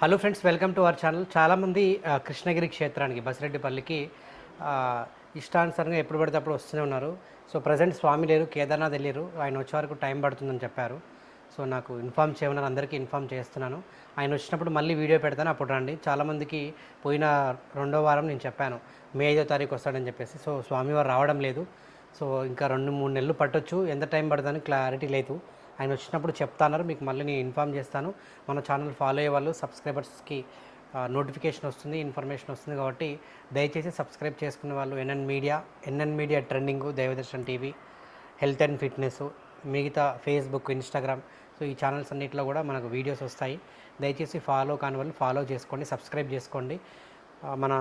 Hello friends welcome to our channel. చాలామంది కృష్ణగిరి క్షేత్రానికి బసిరెడ్డిపల్లికి ఇష్టానుసారంగా ఎప్పుడు పడితే అప్పుడు వస్తూనే ఉన్నారు. సో ప్రజెంట్ స్వామి లేరు కేదార్నాథ్ వెళ్ళారు ఆయన వచ్చే వరకు టైం పడుతుందని చెప్పారు. సో నాకు ఇన్ఫామ్ చేయమన్నారు అందరికీ ఇన్ఫామ్ చేస్తున్నాను. ఆయన వచ్చినప్పుడు మళ్ళీ వీడియో పెడతాను అప్పుడు రండి. చాలామందికి పోయిన రెండో వారం నేను చెప్పాను మే ఐదో తారీఖు వస్తాడని చెప్పేసి. సో స్వామివారు రావడం లేదు. సో ఇంకా రెండు మూడు నెలలు పట్టొచ్చు. ఎంత టైం పడుతుందని క్లారిటీ లేదు. ఆయన వచ్చినప్పుడు చెప్తాన్నారు మీకు మళ్ళీ నేను ఇన్ఫామ్ చేస్తాను. మన ఛానల్ ఫాలో అయ్యే వాళ్ళు సబ్స్క్రైబర్స్కి నోటిఫికేషన్ వస్తుంది ఇన్ఫర్మేషన్ వస్తుంది కాబట్టి దయచేసి సబ్స్క్రైబ్ చేసుకునే వాళ్ళు NN media NN media trending Daivadarshan TV health and fitness మిగతా ఫేస్బుక్ ఇన్స్టాగ్రామ్. సో ఈ ఛానల్స్ అన్నింటిలో కూడా మనకు వీడియోస్ వస్తాయి. దయచేసి ఫాలో కాని వాళ్ళు ఫాలో చేసుకోండి సబ్స్క్రైబ్ చేసుకోండి. మన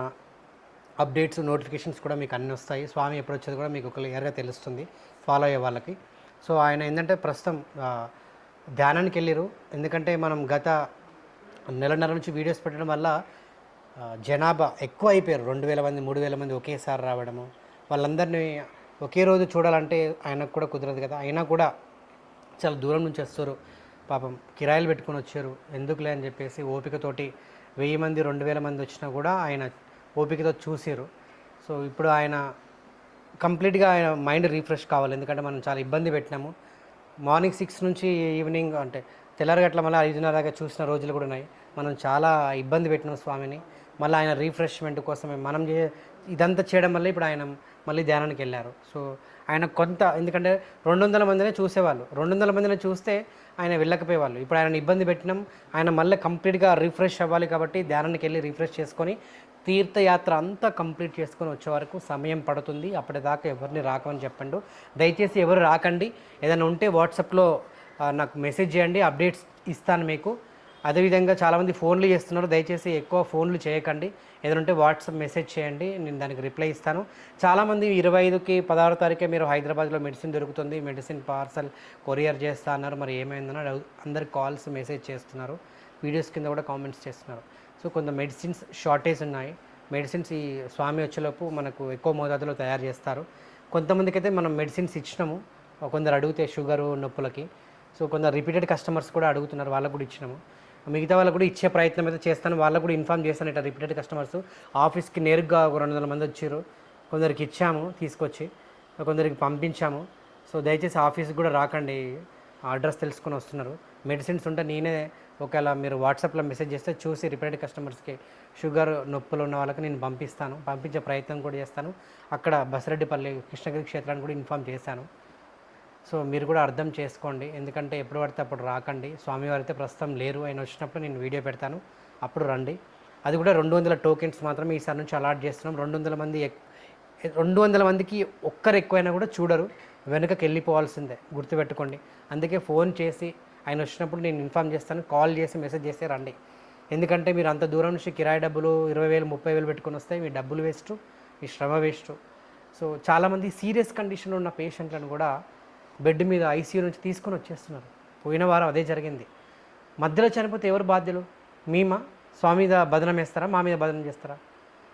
అప్డేట్స్ నోటిఫికేషన్స్ కూడా మీకు అన్నీ వస్తాయి. స్వామి ఎప్పుడు వచ్చేది కూడా మీకు క్లియర్గా తెలుస్తుంది. ఫాలో అయ్యే వాళ్ళకి. సో ఆయన ఏంటంటే ప్రస్తుతం ధ్యానానికి వెళ్ళారు. ఎందుకంటే మనం గత నెలన్నర నుంచి వీడియోస్ పెట్టడం వల్ల జనాభా ఎక్కువ అయిపోయారు. రెండు వేల మంది మూడు వేల మంది ఒకేసారి రావడము. వాళ్ళందరినీ ఒకే రోజు చూడాలంటే ఆయనకు కూడా కుదరదు కదా. అయినా కూడా చాలా దూరం నుంచి వస్తారు. పాపం కిరాయిలు పెట్టుకొని వచ్చారు. ఎందుకులే అని చెప్పేసి ఓపికతోటి వెయ్యి మంది రెండు వేల మంది వచ్చినా కూడా ఆయన ఓపికతో చూసారు. సో ఇప్పుడు ఆయన కంప్లీట్గా ఆయన మైండ్ రీఫ్రెష్ కావాలి. ఎందుకంటే మనం చాలా ఇబ్బంది పెట్టినాము. మార్నింగ్ సిక్స్ నుంచి ఈవినింగ్ అంటే తెల్లారగట్ల మళ్ళీ ఐదున్నర దాకా చూసిన రోజులు కూడా ఉన్నాయి. మనం చాలా ఇబ్బంది పెట్టినాం స్వామిని. మళ్ళీ ఆయన రీఫ్రెష్మెంట్ కోసమే మనం చే ఇదంతా చేయడం వల్ల ఇప్పుడు ఆయన మళ్ళీ ధ్యానానికి వెళ్ళారు. సో ఆయన కొంత ఎందుకంటే రెండు వందల మందినే చూసేవాళ్ళు. రెండు వందల మందినే చూస్తే ఆయన వెళ్ళకపోయేవాళ్ళు. ఇప్పుడు ఆయన ఇబ్బంది పెట్టినాం. ఆయన మళ్ళీ కంప్లీట్గా రిఫ్రెష్ అవ్వాలి కాబట్టి ధ్యానానికి వెళ్ళి రిఫ్రెష్ చేసుకొని తీర్థయాత్ర అంతా కంప్లీట్ చేసుకొని వచ్చే వరకు సమయం పడుతుంది. అప్పటిదాకా ఎవరిని రాకమని చెప్పండు. దయచేసి ఎవరు రాకండి. ఏదైనా ఉంటే వాట్సాప్లో నాకు మెసేజ్ చేయండి. అప్డేట్స్ ఇస్తాను మీకు. అదేవిధంగా చాలామంది ఫోన్లు చేస్తున్నారు. దయచేసి ఎక్కువ ఫోన్లు చేయకండి. ఏదైనా ఉంటే వాట్సాప్ మెసేజ్ చేయండి. నేను దానికి రిప్లై ఇస్తాను. చాలామంది ఇరవై ఐదుకి పదహారు తారీఖే మీరు హైదరాబాద్లో మెడిసిన్ దొరుకుతుంది. మెడిసిన్ పార్సల్ కొరియర్ చేస్తా అన్నారు. మరి ఏమైందని అందరికి కాల్స్ మెసేజ్ చేస్తున్నారు. వీడియోస్ కింద కూడా కామెంట్స్ చేస్తున్నారు. సో కొంత మెడిసిన్స్ షార్టేజ్ ఉన్నాయి. మెడిసిన్స్ ఈ స్వామి వచ్చేలోపు మనకు ఎక్కువ మోతాదులో తయారు చేస్తారు. కొంతమందికి అయితే మనం మెడిసిన్స్ ఇచ్చినాము. కొందరు అడిగితే షుగరు నొప్పులకి. సో కొందరు రిపీటెడ్ కస్టమర్స్ కూడా అడుగుతున్నారు. వాళ్ళకు కూడా ఇచ్చినాము. మిగతా వాళ్ళకు కూడా ఇచ్చే ప్రయత్నం అయితే చేస్తాను. వాళ్ళకు కూడా ఇన్ఫామ్ చేస్తాను. ఇట్లా రిపీటెడ్ కస్టమర్స్ ఆఫీస్కి నేరుగా ఒక రెండు వందల మంది వచ్చారు. కొందరికి ఇచ్చాము తీసుకొచ్చి. కొందరికి పంపించాము. సో దయచేసి ఆఫీస్కి కూడా రాకండి. అడ్రస్ తెలుసుకొని వస్తున్నారు. మెడిసిన్స్ ఉంటే నేనే ఒకవేళ మీరు వాట్సాప్లో మెసేజ్ చేస్తే చూసి రిపీటెడ్ కస్టమర్స్కి షుగర్ నొప్పులు ఉన్న వాళ్ళకి నేను పంపిస్తాను. పంపించే ప్రయత్నం కూడా చేస్తాను. అక్కడ బసిరెడ్డిపల్లి కృష్ణగిరి క్షేత్రాన్ని కూడా ఇన్ఫామ్ చేశాను. సో మీరు కూడా అర్థం చేసుకోండి. ఎందుకంటే ఎప్పుడు పడితే అప్పుడు రాకండి. స్వామివారు అయితే ప్రస్తుతం లేరు. ఆయన వచ్చినప్పుడు నేను వీడియో పెడతాను. అప్పుడు రండి. అది కూడా రెండు వందల టోకెన్స్ మాత్రమే ఈసారి నుంచి అలాట్ చేస్తున్నాం. రెండు వందల మంది ఎక్- రెండు వందల మందికి ఒక్కరు ఎక్కువైనా కూడా చూడరు. వెనుకకి వెళ్ళిపోవాల్సిందే. గుర్తుపెట్టుకోండి. అందుకే ఫోన్ చేసి ఆయన వచ్చినప్పుడు నేను ఇన్ఫామ్ చేస్తాను కాల్ చేసి మెసేజ్ చేస్తే రండి. ఎందుకంటే మీరు అంత దూరం నుంచి కిరాయి డబ్బులు ఇరవై వేలు ముప్పై వేలు పెట్టుకొని వస్తే మీ డబ్బులు వేస్ట్ మీ శ్రమ వేస్ట్. సో చాలామంది సీరియస్ కండిషన్లో ఉన్న పేషెంట్లను కూడా బెడ్ మీద ఐసీయూ నుంచి తీసుకొని వచ్చేస్తున్నారు. పోయిన వారం అదే జరిగింది. మధ్యలో చనిపోతే ఎవరు బాధ్యులు? మీమా? స్వామి మీద బదనం వేస్తారా? మా మీద బదనం చేస్తారా?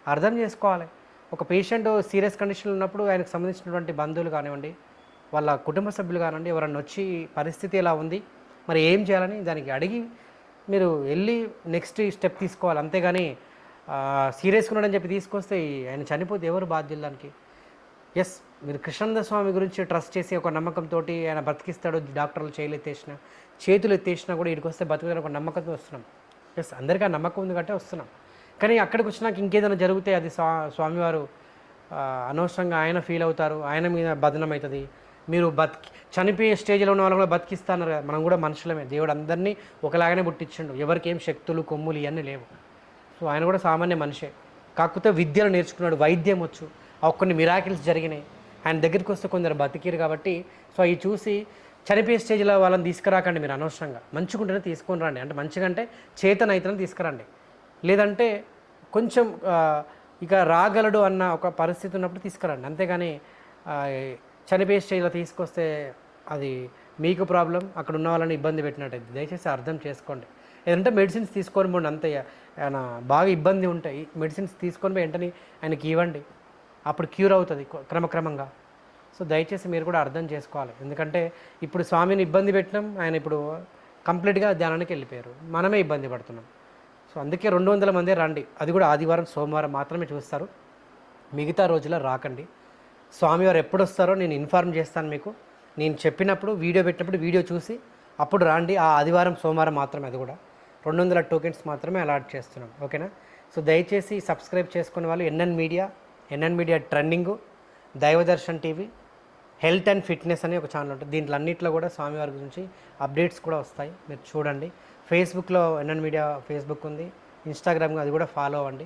అర్థం చేసుకోవాలి. ఒక పేషెంట్ సీరియస్ కండిషన్లో ఉన్నప్పుడు ఆయనకు సంబంధించినటువంటి బంధువులు కానివ్వండి వాళ్ళ కుటుంబ సభ్యులు కానివ్వండి ఎవరన్నా వచ్చి పరిస్థితి ఎలా ఉంది? మరి ఏం చేయాలని దానికి అడిగి మీరు వెళ్ళి నెక్స్ట్ స్టెప్ తీసుకోవాలి. అంతేగాని సీరియస్గా ఉన్నాడని చెప్పి తీసుకొస్తే ఆయన చనిపోతే ఎవరు బాధ్యులు దానికి? ఎస్ మీరు కృష్ణానంద స్వామి గురించి ట్రస్ట్ చేసి ఒక నమ్మకంతో ఆయన బ్రతికిస్తాడు డాక్టర్లు చేయలు ఎత్తేసిన చేతులు ఎత్తేసినా కూడా ఇక్కడికి వస్తే బతుకుతారు ఒక నమ్మకంతో వస్తున్నాం. ఎస్ అందరికీ ఆ నమ్మకం ఉంది కాబట్టి వస్తున్నాం. కానీ అక్కడికి వచ్చినాక ఇంకేదైనా జరిగితే అది స్వా స్వామివారు అనవసరంగా ఆయన ఫీల్ అవుతారు ఆయన మీద బదనం అవుతుంది. మీరు బతికి చనిపోయే స్టేజ్లో ఉన్న వాళ్ళు కూడా బతికిస్తాన్నారు కదా. మనం కూడా మనుషులమే. దేవుడు అందరినీ ఒకలాగానే పుట్టించండు. ఎవరికి ఏం శక్తులు కొమ్ములు ఇవన్నీ లేవు. సో ఆయన కూడా సామాన్య మనిషే. కాకపోతే విద్యలు నేర్చుకున్నాడు వైద్యం వచ్చు. ఆ కొన్ని మిరాకిల్స్ జరిగినాయి. ఆయన దగ్గరికి వస్తే కొందరు బతికిరు కాబట్టి సో అవి చూసి చనిపోయే స్టేజ్లో వాళ్ళని తీసుకురాకండి మీరు అనవసరంగా. మంచిగుంటేనే తీసుకొని రండి. అంటే మంచిగా అంటే చేతన అయితేనే తీసుకురండి. లేదంటే కొంచెం ఇక రాగలడు అన్న ఒక పరిస్థితి ఉన్నప్పుడు తీసుకురండి. అంతేగాని చనిపోయే స్టేజ్లో తీసుకొస్తే అది మీకు ప్రాబ్లం అక్కడ ఉన్న వాళ్ళని ఇబ్బంది పెట్టినట్టయితే దయచేసి అర్థం చేసుకోండి. ఏదంటే మెడిసిన్స్ తీసుకొని పోండి అంతే. ఆయన బాగా ఇబ్బంది ఉంటాయి మెడిసిన్స్ తీసుకొని పోయి వెంటనే ఆయనకి ఇవ్వండి. అప్పుడు క్యూర్ అవుతుంది క్రమక్రమంగా సో దయచేసి మీరు కూడా అర్థం చేసుకోవాలి. ఎందుకంటే ఇప్పుడు స్వామిని ఇబ్బంది పెట్టినాం ఆయన ఇప్పుడు కంప్లీట్గా ధ్యానానికి వెళ్ళిపోయారు. మనమే ఇబ్బంది పడుతున్నాం. సో అందుకే రెండు వందల మంది రండి. అది కూడా ఆదివారం సోమవారం మాత్రమే చూస్తారు. మిగతా రోజుల రాకండి. స్వామివారు ఎప్పుడు వస్తారో నేను ఇన్ఫార్మ్ చేస్తాను మీకు. నేను చెప్పినప్పుడు వీడియో పెట్టినప్పుడు వీడియో చూసి అప్పుడు రాండి. ఆ ఆదివారం సోమవారం మాత్రమే అది కూడా. రెండు వందల టోకెన్స్ మాత్రమే అలాట్ చేస్తున్నాం. ఓకేనా? సో దయచేసి సబ్స్క్రైబ్ చేసుకునే వాళ్ళు NN media NN media trending Daivadarshan TV health and fitness అనే ఒక ఛానల్ ఉంటుంది. దీంట్లో అన్నింటిలో కూడా స్వామివారి గురించి అప్డేట్స్ కూడా వస్తాయి. మీరు చూడండి. ఫేస్బుక్లో ఎన్ఎన్ మీడియా ఫేస్బుక్ ఉంది. ఇన్స్టాగ్రామ్ అది కూడా ఫాలో అవ్వండి.